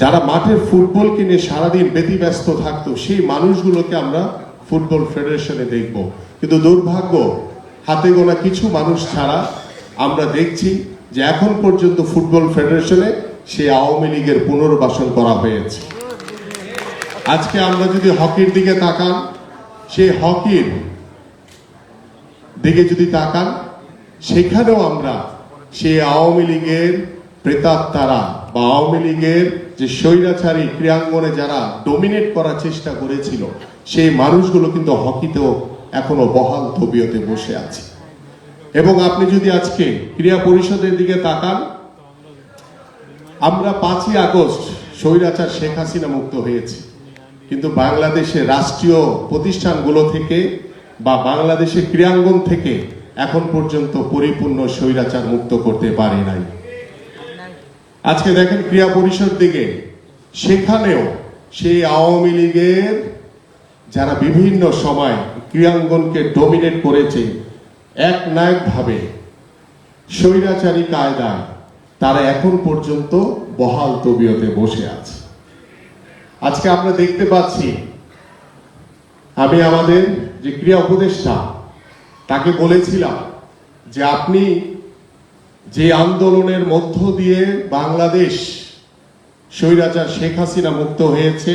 যারা মাঠের ফুটবল কিনে সারাদিন ব্যতিব্যস্ত থাকতো, সেই মানুষগুলোকে আমরা ফুটবল ফেডারেশনে দেখব। কিন্তু দুর্ভাগ্য, হাতে গোনা কিছু মানুষ ছাড়া আমরা দেখছি যে এখন পর্যন্ত ফুটবল ফেডারেশনে সেই আওয়ামী লীগের পুনর্বাসন করা হয়েছে। আজকে আমরা যদি হকির দিকে তাকান, সেই হকির দিকে যদি তাকান, সেখানেও আমরা সেই আওয়ামী লীগের প্রেতাত্মারা বা আওয়ামী লীগের যে স্বৈরাচারী ক্রীড়াঙ্গনে যারা ডোমিনেট করার চেষ্টা করেছিল, সেই মানুষগুলো কিন্তু হকিতেও এখনও বহাল তবিয়তে বসে আছে। এবং আপনি যদি আজকে ক্রীড়া পরিষদের দিকে তাকান, আমরা পাঁচই আগস্ট স্বৈরাচার শেখ হাসিনা মুক্ত হয়েছে। কিন্তু বাংলাদেশের রাষ্ট্রীয় প্রতিষ্ঠানগুলো থেকে বা বাংলাদেশের ক্রীড়াঙ্গন থেকে এখন পর্যন্ত পরিপূর্ণ স্বৈরাচার মুক্ত করতে পারে নাই। আজকে দেখেন ক্রিয়া পরিষদ দিকে, সেখানেও সেই আওয়ামী লীগের যারা বিভিন্ন সময় ক্রীড়াঙ্গনকে ডোমিনেট করেছে এক ভাবে স্বৈরাচারী কায়দায় তারা এখন পর্যন্ত বহাল তবিয়তে বসে আছে। আজকে আমরা দেখতে পাচ্ছি, আমি আমাদের যে ক্রিয়া উপদেষ্টা, তাকে বলেছিলাম যে আপনি যে আন্দোলনের মধ্য দিয়ে বাংলাদেশ স্বৈরাচার শেখ হাসিনা মুক্ত হয়েছে,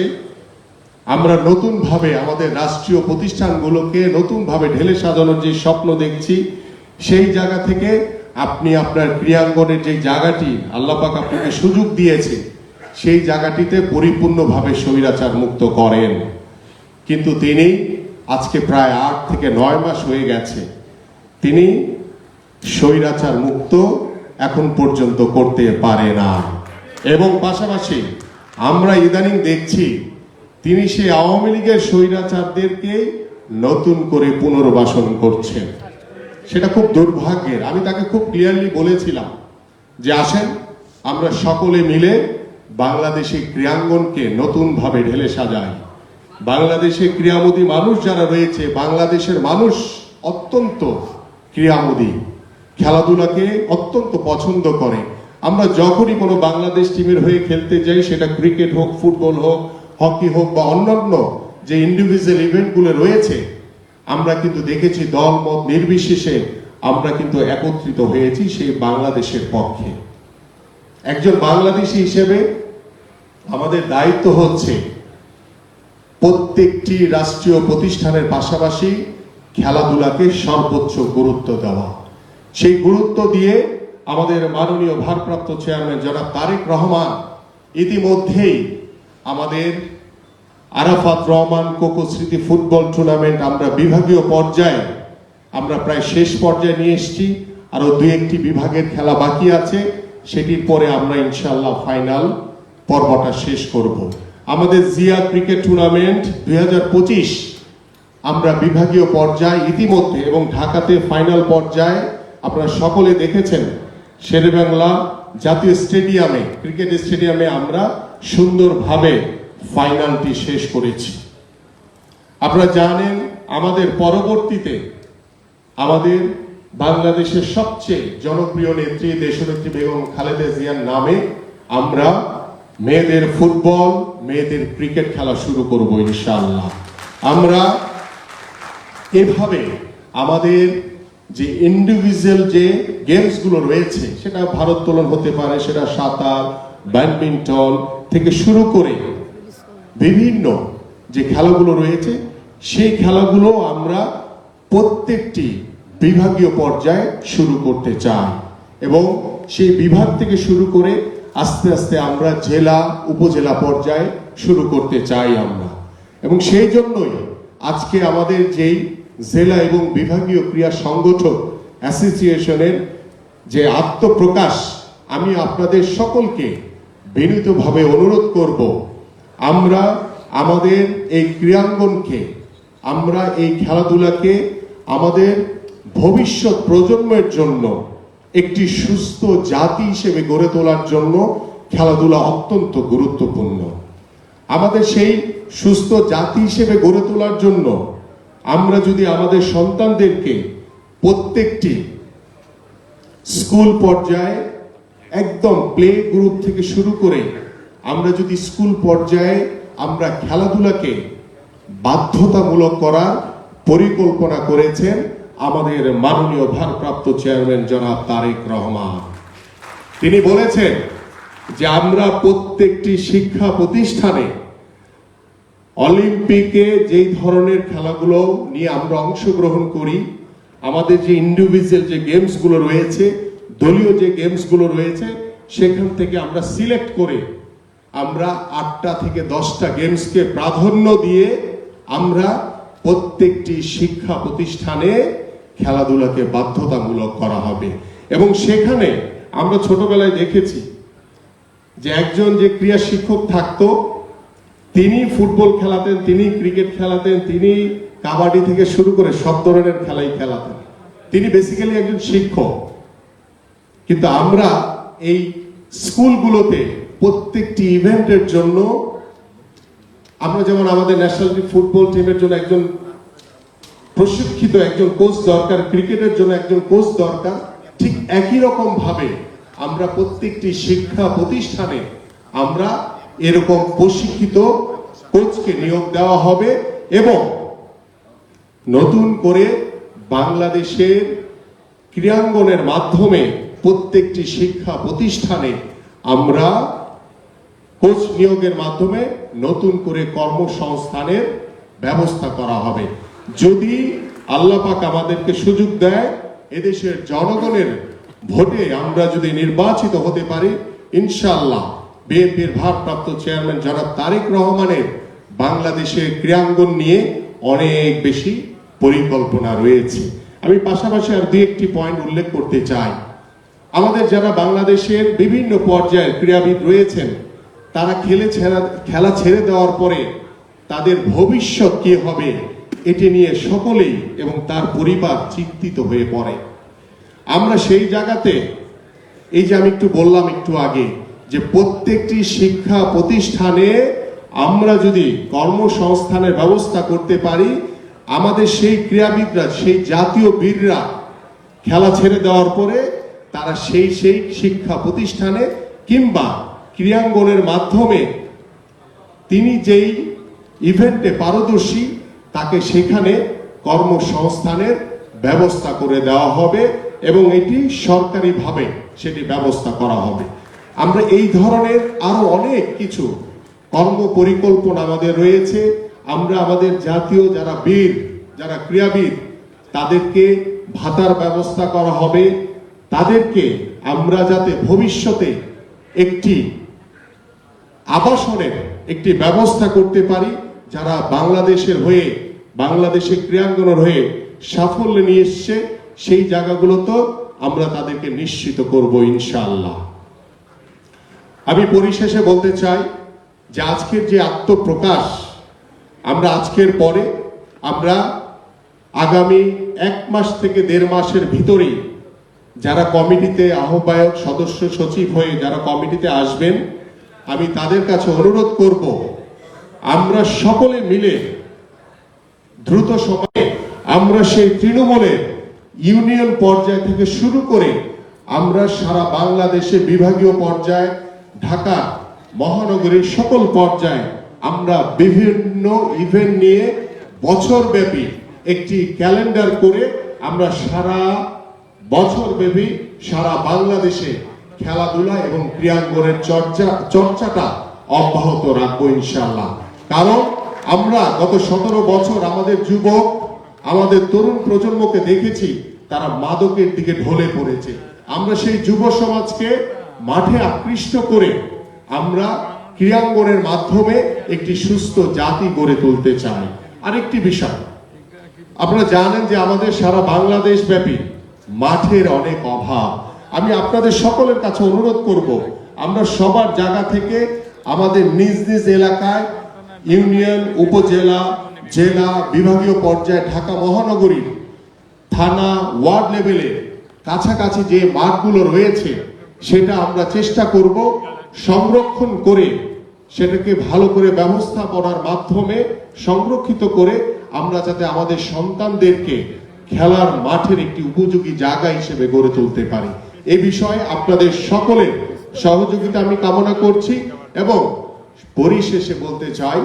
আমরা নতুনভাবে আমাদের রাষ্ট্রীয় প্রতিষ্ঠানগুলোকে নতুনভাবে ঢেলে সাজানোর যে স্বপ্ন দেখছি, সেই জায়গা থেকে আপনি আপনার ক্রিয়াঙ্গনের যে জায়গাটি আল্লাপাক আপনাকে সুযোগ দিয়েছে, সেই জায়গাটিতে পরিপূর্ণভাবে স্বৈরাচার মুক্ত করেন। কিন্তু তিনি আজকে প্রায় আট থেকে নয় মাস হয়ে গেছে, তিনি স্বৈরাচার মুক্ত এখন পর্যন্ত করতে পারে না। এবং পাশাপাশি আমরা ইদানিং দেখছি তিনি সেই আওয়ামী লীগের স্বৈরাচারদেরকে নতুন করে পুনর্বাসন করছেন। সেটা খুব দুর্ভাগ্যের। আমি তাকে খুব ক্লিয়ারলি বলেছিলাম যে আসেন, আমরা সকলে মিলে বাংলাদেশের ক্রীড়াঙ্গনকে নতুনভাবে ঢেলে সাজাই। বাংলাদেশে ক্রিয়ামোদী মানুষ যারা রয়েছে, বাংলাদেশের মানুষ অত্যন্ত ক্রিয়ামোদী খেলাধুলাকে অত্যন্ত পছন্দ করে। আমরা যখনই কোনো বাংলাদেশ টিমের হয়ে খেলতে যাই, সেটা ক্রিকেট হোক, ফুটবল হোক, হকি হোক বা অন্যান্য যে ইন্ডিভিজুয়াল ইভেন্টগুলো রয়েছে, আমরা কিন্তু দেখেছি দল মত নির্বিশেষে আমরা কিন্তু একত্রিত হয়েছি সেই বাংলাদেশের পক্ষে। একজন বাংলাদেশি হিসেবে আমাদের দায়িত্ব হচ্ছে প্রত্যেকটি রাষ্ট্রীয় প্রতিষ্ঠানের পাশাপাশি খেলাধুলাকে সর্বোচ্চ গুরুত্ব দেওয়া। সেই গুরুত্ব দিয়ে আমাদের মাননীয় ভারপ্রাপ্ত চেয়ারম্যান জনাব তারেক রহমান ইতিমধ্যেই আমাদের আরাফাত রহমান কোকো স্মৃতি ফুটবল টুর্নামেন্ট আমরা বিভাগীয় পর্যায়ে আমরা প্রায় শেষ পর্যায়ে নিয়ে এসেছি। আরও দুই একটি বিভাগের খেলা বাকি আছে। সেটির পরে আমরা ইনশাল্লাহ ফাইনাল পর্বটা শেষ করব। আমাদের জিয়া ক্রিকেট টুর্নামেন্ট দুই হাজার পঁচিশ আমরা বিভাগীয় পর্যায়ে ইতিমধ্যে এবং ঢাকাতে ফাইনাল পর্যায়ে আপনারা সকলে দেখেছেন শেরেবাংলা জাতীয় স্টেডিয়ামে, ক্রিকেট স্টেডিয়ামে আমরা সুন্দরভাবে ফাইনালটি শেষ করেছি। আপনারা জানেন, আমাদের পরবর্তীতে আমাদের বাংলাদেশের সবচেয়ে জনপ্রিয় নেত্রী, দেশনেত্রী বেগম খালেদা জিয়ার নামে আমরা মেয়েদের ফুটবল, মেয়েদের ক্রিকেট খেলা শুরু করব ইনশাআল্লাহ। আমরা এভাবে আমাদের যে ইন্ডিভিজুয়াল যে গেমসগুলো রয়েছে, সেটা ভারোত্তোলন হতে পারে, সেটা সাঁতার, ব্যাডমিন্টন থেকে শুরু করে বিভিন্ন যে খেলাগুলো রয়েছে, সেই খেলাগুলো আমরা প্রত্যেকটি বিভাগীয় পর্যায়ে শুরু করতে চাই এবং সেই বিভাগ থেকে শুরু করে আস্তে আস্তে আমরা জেলা, উপজেলা পর্যায়ে শুরু করতে চাই আমরা। এবং সেই জন্যই আজকে আমাদের যেই জেলা এবং বিভাগীয় ক্রীড়া সংগঠক অ্যাসোসিয়েশনের যে আত্মপ্রকাশ, আমি আপনাদের সকলকে বিনীতভাবে অনুরোধ করব, আমরা আমাদের এই ক্রীড়াঙ্গনকে, আমরা এই খেলাধুলাকে আমাদের ভবিষ্যৎ প্রজন্মের জন্য একটি সুস্থ জাতি হিসেবে গড়ে তোলার জন্য খেলাধুলা অত্যন্ত গুরুত্বপূর্ণ। আমাদের সেই সুস্থ জাতি হিসেবে গড়ে তোলার জন্য আমরা যদি আমাদের সন্তানদেরকে প্রত্যেকটি স্কুল পর্যায়ে একদম প্লে গ্রুপ থেকে শুরু করে আমরা যদি স্কুল পর্যায়ে আমরা খেলাধুলাকে বাধ্যতামূলক করার পরিকল্পনা করেছেন আমাদের মাননীয় ভারপ্রাপ্ত চেয়ারম্যান জনাব তারেক রহমান। তিনি বলেছেন যে আমরা প্রত্যেকটি শিক্ষা প্রতিষ্ঠানে অলিম্পিকে যেই ধরনের খেলাগুলো নিয়ে আমরা অংশগ্রহণ করি, আমাদের যে ইন্ডিভিজুয়াল যে গেমসগুলো রয়েছে, দলীয় যে গেমসগুলো রয়েছে, সেখান থেকে আমরা সিলেক্ট করে আমরা আটটা থেকে দশটা গেমসকে প্রাধান্য দিয়ে আমরা প্রত্যেকটি শিক্ষা প্রতিষ্ঠানে খেলাধুলাকে বাধ্যতামূলক করা হবে। এবং সেখানে আমরা ছোটবেলায় দেখেছি যে একজন যে ক্রীড়া শিক্ষক থাকতো তিনি ফুটবল খেলাতেন, তিনি ক্রিকেট খেলাতেন, তিনি কাবাডি থেকে শুরু করে সব ধরনের খেলাই খেলাতেন। তিনি বেসিক্যালি একজন শিক্ষক। কিন্তু আমরা এই স্কুলগুলোতে প্রত্যেকটি ইভেন্টের জন্য আমরা যেমন আমাদের ন্যাশনাল ফুটবল টিমের জন্য একজন প্রশিক্ষিত একজন কোচ দরকার, ক্রিকেটের জন্য একজন কোচ দরকার, ঠিক একই রকম ভাবে আমরা প্রত্যেকটি শিক্ষা প্রতিষ্ঠানে আমরা এরকম প্রশিক্ষিত কোচকে নিয়োগ দেওয়া হবে এবং নতুন করে বাংলাদেশের ক্রীড়াঙ্গনের মাধ্যমে প্রত্যেকটি শিক্ষা প্রতিষ্ঠানে আমরা কোচ নিয়োগের মাধ্যমে নতুন করে কর্মসংস্থানের ব্যবস্থা করা হবে। যদি আল্লাহ পাক আমাদেরকে সুযোগ দেয়, এদেশের জনগণের ভোটে আমরা যদি নির্বাচিত হতে পারি, ইনশাআল্লাহ বিএনপির ভারপ্রাপ্ত চেয়ারম্যান জনাব তারেক রহমানের বাংলাদেশের ক্রীড়াঙ্গন নিয়ে অনেক বেশি পরিকল্পনা রয়েছে। আমি পাশাপাশি আর দুই একটি পয়েন্ট উল্লেখ করতে চাই। আমাদের যারা বাংলাদেশের বিভিন্ন পর্যায়ের ক্রীড়াবিদ রয়েছেন, তারা খেলে ছেড়া, খেলা ছেড়ে দেওয়ার পরে তাদের ভবিষ্যৎ কি হবে, এটি নিয়ে সকলেই এবং তার পরিবার চিন্তিত হয়ে পড়ে। আমরা সেই জায়গাতে, এই যে আমি একটু বললাম একটু আগে যে প্রত্যেকটি শিক্ষা প্রতিষ্ঠানে আমরা যদি কর্মসংস্থানের ব্যবস্থা করতে পারি, আমাদের সেই ক্রীড়াবিদরা, সেই জাতীয় বীররা খেলা ছেড়ে দেওয়ার পরে তারা সেই সেই শিক্ষা প্রতিষ্ঠানে কিংবা ক্রীড়াঙ্গনের মাধ্যমে তিনি যেই ইভেন্টে পারদর্শী, তাকে সেখানে কর্মসংস্থানের ব্যবস্থা করে দেওয়া হবে এবং এটি সরকারিভাবে সেটি ব্যবস্থা করা হবে। আমরা এই ধরনের আরও অনেক কিছু কর্ম পরিকল্পনা আমাদের রয়েছে। আমরা আমাদের জাতীয় যারা বীর, যারা ক্রীড়াবিদ, তাদেরকে ভাতার ব্যবস্থা করা হবে। তাদেরকে আমরা যাতে ভবিষ্যতে একটি আবাসনের একটি ব্যবস্থা করতে পারি, যারা বাংলাদেশের হয়ে, বাংলাদেশে ক্রীড়াঙ্গনের হয়ে সাফল্য নিয়ে এসছে, সেই জায়গাগুলো তো আমরা তাদেরকে নিশ্চিত করব ইনশাআল্লাহ। আমি পরিশেষে বলতে চাই যে আজকের যে আত্মপ্রকাশ, আমরা আজকের পরে, আমরা আগামী এক মাস থেকে দেড় মাসের ভিতরেই যারা কমিটিতে আহ্বায়ক, সদস্য, সচিব হয়ে যারা কমিটিতে আসবেন, আমি তাদের কাছে অনুরোধ করব, আমরা সকলে মিলে, দ্রুত সময়ে আমরা সেই তৃণমূলের ইউনিয়ন পর্যায় থেকে শুরু করে, আমরা সারা বাংলাদেশে বিভাগীয় পর্যায়ে ঢাকা মহানগরীর সকল পর্যায়ে আমরা বিভিন্ন ইভেন্ট নিয়ে বছরব্যাপী একটি ক্যালেন্ডার করে আমরা সারা বছর ব্যাপী সারা বাংলাদেশে খেলাধুলা এবং ক্রীড়াঙ্গনের চর্চা, চর্চাটা অব্যাহত রাখব ইনশাল্লাহ কারণ আমরা গত সতেরো বছর আমাদের যুবক, আমাদের তরুণ প্রজন্মকে দেখেছি, তারা মাদকের দিকে ঢলে পড়েছে। আমরা সেই যুব সমাজকে মাঠে আকৃষ্ট করে আমরা ক্রীড়াঙ্গনের মাধ্যমে একটি সুস্থ জাতি গড়ে তুলতে চাই। আরেকটি বিষয়। আপনারা জানেন যে আমাদের সারা বাংলাদেশ ব্যাপী মাঠের অনেক অভাব। আমি আপনাদের সকলের কাছে অনুরোধ করব, আমরা সবার জায়গা থেকে আমাদের নিজ নিজ এলাকায় ইউনিয়ন, উপজেলা, জেলা, বিভাগীয় পর্যায়ে ঢাকা মহানগরী থানা, ওয়ার্ড লেভেলে কাছাকাছি যে মাঠগুলো রয়েছে সেটা আমরা চেষ্টা করব সংরক্ষণ করে, সেটাকে ভালো করে ব্যবস্থাপনার মাধ্যমে সংরক্ষিত করে আমরা যাতে আমাদের সন্তানদেরকে খেলার মাঠের একটি উপযোগী জায়গা হিসেবে গড়ে তুলতে পারি। এ বিষয়ে আপনাদের সকলের সহযোগিতা আমি কামনা করছি এবং পরিশেষে বলতে চাই,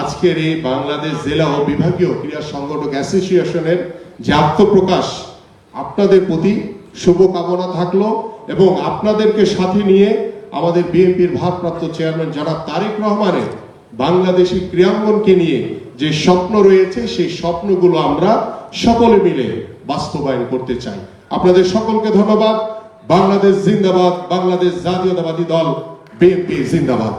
আজকের এই বাংলাদেশ জেলা ও বিভাগীয় ক্রীড়া সংগঠক অ্যাসোসিয়েশনের যে আত্মপ্রকাশ, আপনাদের প্রতি শুভকামনা থাকল। এবং আপনাদেরকে সাথে নিয়ে আমাদের বিএনপির ভারপ্রাপ্ত চেয়ারম্যান যারা তারেক রহমানের বাংলাদেশি ক্রিয়াঙ্গনকে নিয়ে যে স্বপ্ন রয়েছে, সেই স্বপ্নগুলো আমরা সকলে মিলে বাস্তবায়ন করতে চাই। আপনাদের সকলকে ধন্যবাদ। বাংলাদেশ জিন্দাবাদ, বাংলাদেশ জাতীয়তাবাদী দল, বিএনপি জিন্দাবাদ।